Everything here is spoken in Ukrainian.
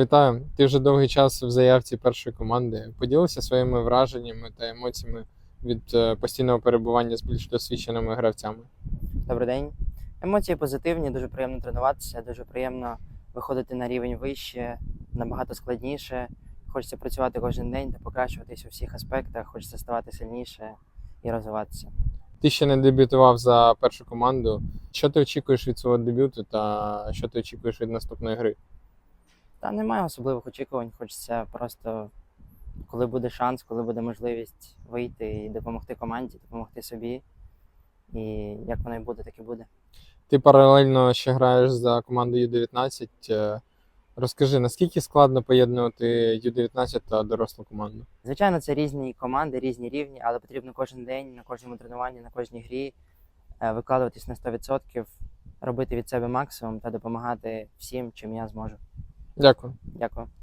Вітаю! Ти вже довгий час в заявці першої команди. Поділися своїми враженнями та емоціями від е, постійного перебування з більш досвідченими гравцями. Добрий день. Емоції позитивні, дуже приємно тренуватися, дуже приємно виходити на рівень вище, набагато складніше. Хочеться працювати кожен день та покращуватись у всіх аспектах, хочеться ставати сильніше і розвиватися. Ти ще не дебютував за першу команду. Що ти очікуєш від свого дебюту та що ти очікуєш від наступної гри? Та немає особливих очікувань, хочеться просто, коли буде шанс, коли буде можливість вийти і допомогти команді, допомогти собі. І як воно і буде, так і буде. Ти паралельно ще граєш за команду Ю-19. Е, Розкажи, наскільки складно поєднувати Ю-19 та дорослу команду? Звичайно, це різні команди, різні рівні, але потрібно кожен день, на кожному тренуванні, на кожній грі е, викладуватись на 100%, робити від себе максимум та допомагати всім, чим я зможу. Дякую. Дякую.